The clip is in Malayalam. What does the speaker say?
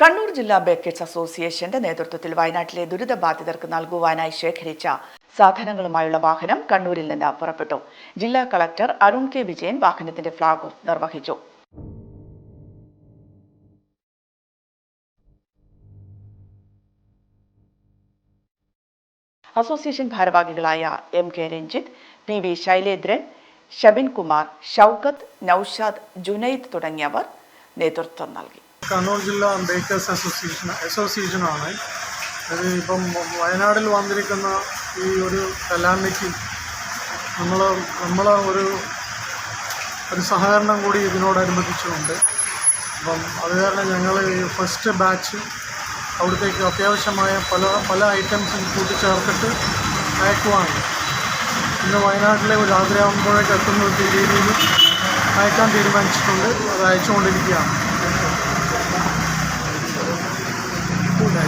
കണ്ണൂർ ജില്ലാ ബേക്കേഴ്സ് അസോസിയേഷന്റെ നേതൃത്വത്തിൽ വയനാട്ടിലെ ദുരിതബാധിതർക്ക് നൽകുവാനായി ശേഖരിച്ച സാധനങ്ങളുമായുള്ള വാഹനം കണ്ണൂരിൽ നിന്ന് പുറപ്പെട്ടു. ജില്ലാ കളക്ടർ അരുൺ കെ വിജയൻ വാഹനത്തിന്റെ ഫ്ളാഗ് ഓഫ് നിർവഹിച്ചു. അസോസിയേഷൻ ഭാരവാഹികളായ M K Ranjith P V Shailendran Shabin Kumar Shoukath Noushad Junaid തുടങ്ങിയവർ നേതൃത്വം നൽകി. കണ്ണൂർ ജില്ലാ ബേക്കേഴ്സ് അസോസിയേഷൻ അസോസിയേഷനാണ്. അത് ഇപ്പം വയനാടിൽ വന്നിരിക്കുന്ന ഈ ഒരു കലാമിറ്റി നമ്മൾ നമ്മൾ ഒരു ഒരു സഹകരണം കൂടി ഇതിനോടനുബന്ധിച്ചുണ്ട്. അപ്പം അത് കാരണം ഞങ്ങൾ ഈ ഫസ്റ്റ് ബാച്ച് അവിടത്തേക്ക് അത്യാവശ്യമായ പല പല ഐറ്റംസും കൂട്ടിച്ചേർത്തിട്ട് അയക്കുവാണ് ഇന്ന് വയനാട്ടിലെ ഒരു രാത്രിയാകുമ്പോഴേക്ക് എത്തുന്ന രീതിയിൽ അയക്കാൻ തീരുമാനിച്ചിട്ടുണ്ട്. അത് അയച്ചുകൊണ്ടിരിക്കുകയാണ്.